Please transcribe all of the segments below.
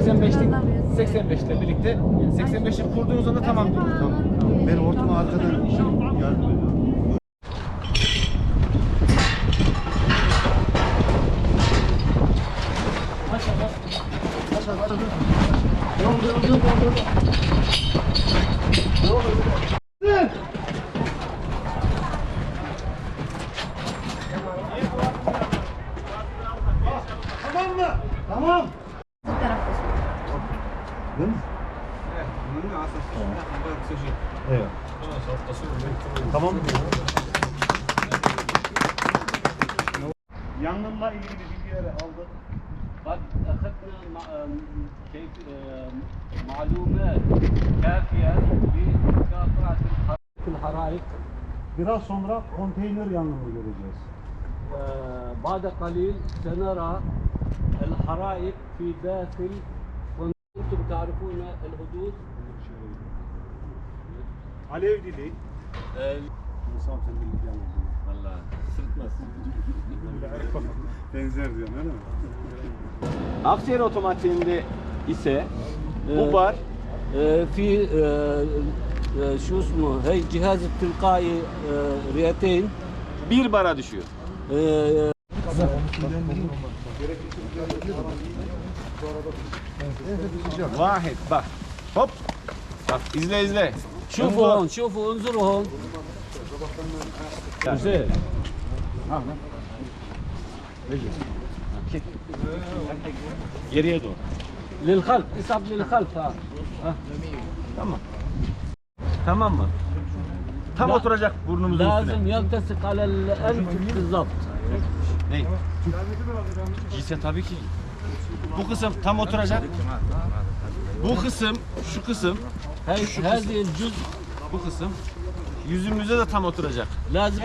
85'lik 85 ile birlikte 85'i kurduğunuz anda tamam diyoruz. Tamam. Ben ortama arkadan yardım ediyorum. Tamam mı? Tamam. Değil mi? Evet. Tamam mı? Yangınla ilgili bilgileri aldık. قد أخذنا مع- كيف معلومات كافية بمكافحة الحرائق الحرائق Biraz sonra konteyner yangını göreceğiz. آه، بعد قليل سنرى الحرائق في داخل وأنتم تعرفون الحدود Alev dili. آه، Musab sen de bilgi anladın. والله سرتمس Benzer diyorsun öyle mi? Akciğer otomatiğinde ise آه، bu var. آه، في آه، آه، شو اسمه هي الجهاز التلقائي آه، رئتين bir bara düşüyor. آه، Vahid bak. Hop. Bak izle izle. شوفوا هون شوفوا انظروا هون Güzel. Geriye doğru. Lil half, isab lil half ha. Tamam. Tamam mı? Tam La, oturacak burnumuzun lazım üstüne. Lazım yeltesik alel enf bizzat. Ne? Giyse tabii ki. Bu kısım tam oturacak. Bu kısım, şu kısım, her, şu kısım. Bu kısım Yüzümüze de tam oturacak. Lazım.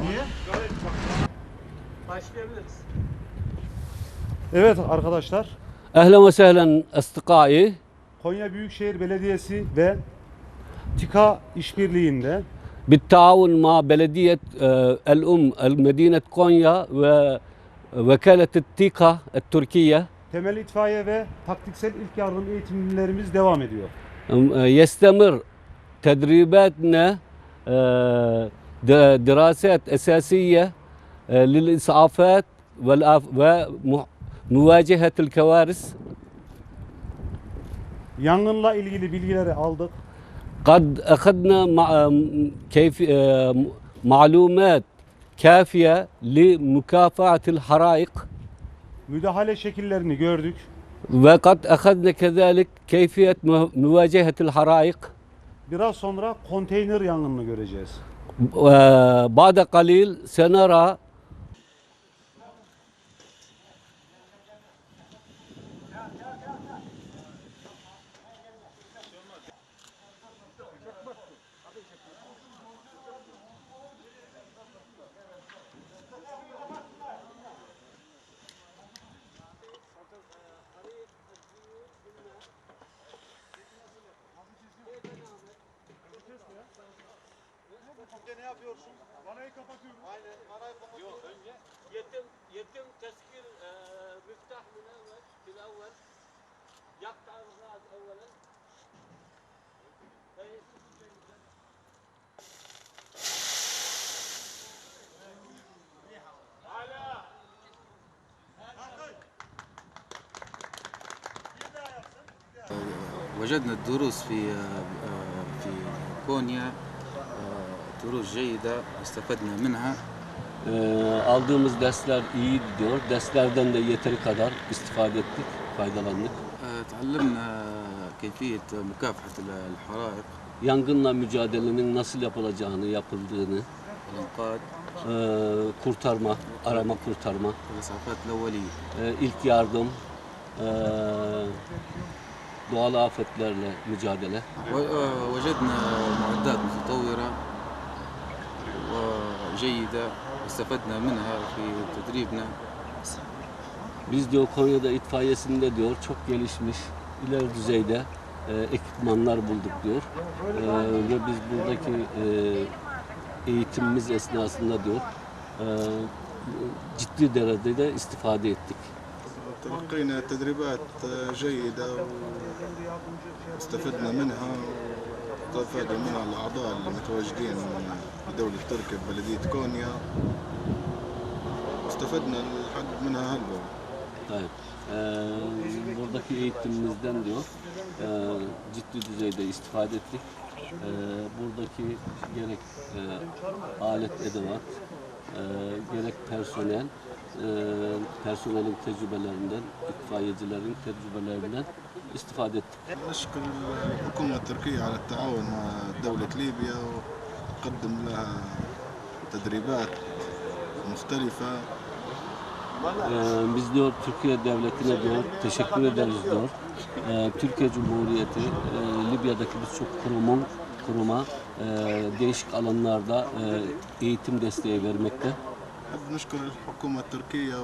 Niye? Başlayabiliriz. Evet arkadaşlar. Ehlen ve sehlen. Konya Büyükşehir Belediyesi ve TİKA işbirliğinde بالتعاون مع بلديه آه، الام مدينه كونيا ووكاله التيكا التركيه temel itfaiye ve taktiksel ilk yardım eğitimlerimiz devam ediyor. يستمر تدريباتنا آه، د- دراسات أساسية آه، للإسعافات والآف- ومواجهة الكوارث Yangınla ilgili bilgileri aldık. قد أخذنا مع- كيف آه، معلومات كافية لمكافحة الحرائق Müdahale şekillerini gördük. وقد أخذنا كذلك كيفية مه- مواجهة الحرائق Biraz sonra konteyner yangınını göreceğiz. وبعد قليل سنرى önce ne yapıyorsun? Parayı kapatıyorum. Aynen parayı kapatıyorum. Yok önce yetim yetim teskil e, müftah min evvel fil evvel yak tarzı evvelen. Hey, وجدنا الدروس في في كونيا دروس جيدة استفدنا منها Ee, aldığımız dersler iyi diyor. Derslerden de yeteri kadar istifade ettik, faydalandık. تعلمنا كيفية مكافحة الحرائق Yangınla mücadelenin nasıl yapılacağını, yapıldığını, والإنقاذ e, kurtarma, arama kurtarma, والإسعافات الأولية e, ilk yardım, e, doğal afetlerle mücadele. ووجدنا معدات متطورة وجيدة استفدنا منها في تدريبنا Biz diyor Konya'da itfaiyesinde diyor çok gelişmiş, ileri düzeyde e, ekipmanlar bulduk diyor. E, ve biz buradaki e, eğitimimiz esnasında diyor e, ciddi derecede istifade ettik. تلقينا تدريبات جيدة واستفدنا منها واستفاد منها الأعضاء المتواجدين في دولة تركيا ببلدية كونيا واستفدنا الحد منها هلبة Evet. Ee, buradaki eğitimimizden diyor e, ciddi düzeyde istifade ettik. Ee, buradaki gerek e, alet edevat, e, gerek personel, e, personelin tecrübelerinden, itfaiyecilerin tecrübelerinden istifade ettik. نشكر الحكومة التركية على التعاون مع دولة ليبيا وقدم لها تدريبات مختلفة Ee, biz diyor Türkiye devletine diyor teşekkür ederiz diyor. Ee, Türkiye Cumhuriyeti e, Libya'daki birçok kurumun kuruma e, değişik alanlarda e, eğitim desteği vermekte. نحب نشكر الحكومة التركية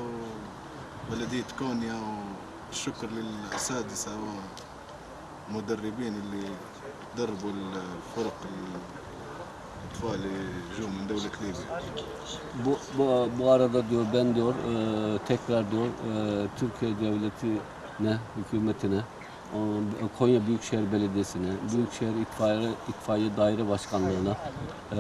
وبلدية كونيا والشكر للأساتذة والمدربين اللي دربوا الفرق الأطفال اللي جو من دولة ليبيا Bu, bu, bu arada diyor ben diyor e, tekrar diyor e, Türkiye devletine, hükümetine, o, Konya Büyükşehir Belediyesi'ne, Büyükşehir İtfaiye, İtfaiye Daire Başkanlığı'na e,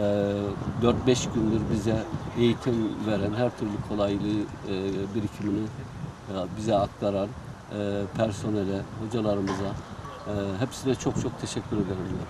4-5 gündür bize eğitim veren, her türlü kolaylığı e, birikimini e, bize aktaran e, personele, hocalarımıza e, hepsine çok çok teşekkür ederim diyor.